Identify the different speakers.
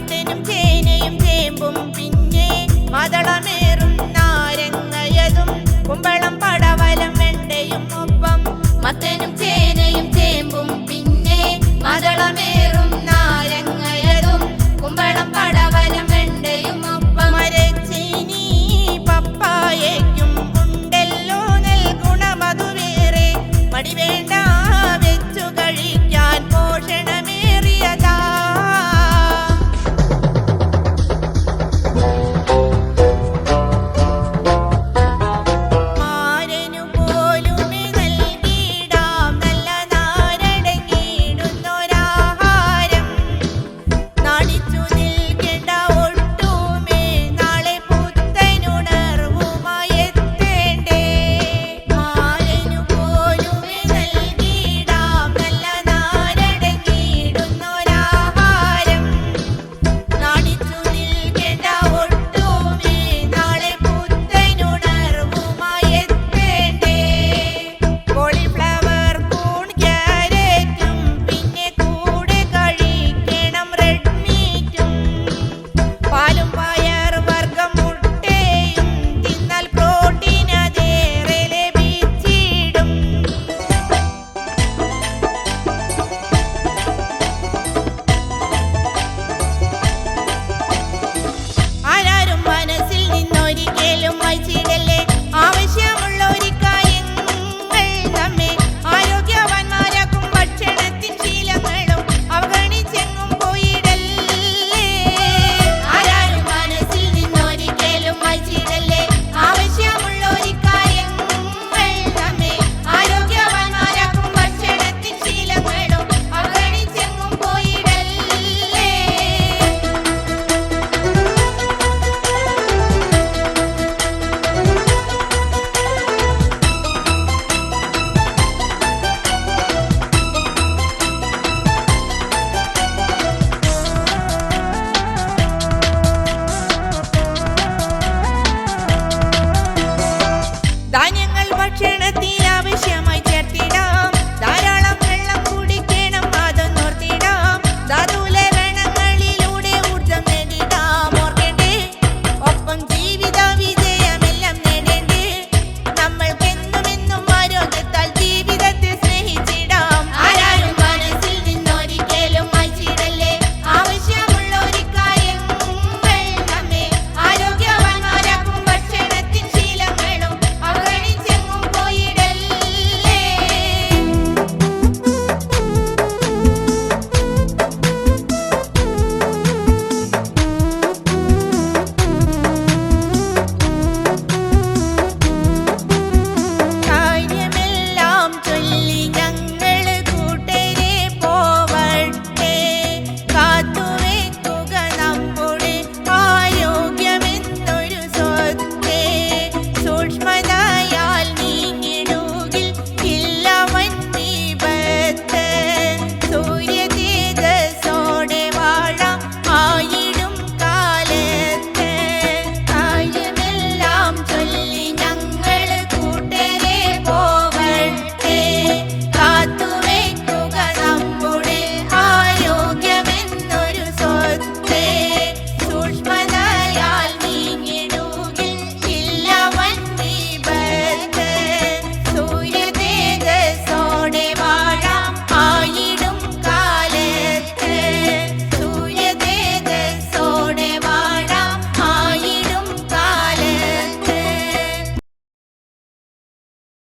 Speaker 1: മത്തനും ചേനയും ചേമ്പും പിന്നെ മതളമേറും നാരങ്ങയതും കുമ്പളം പടവലം വെണ്ടയും ഒപ്പം. മത്തനും ചേനയും ചേമ്പും പിന്നെ മതളമേ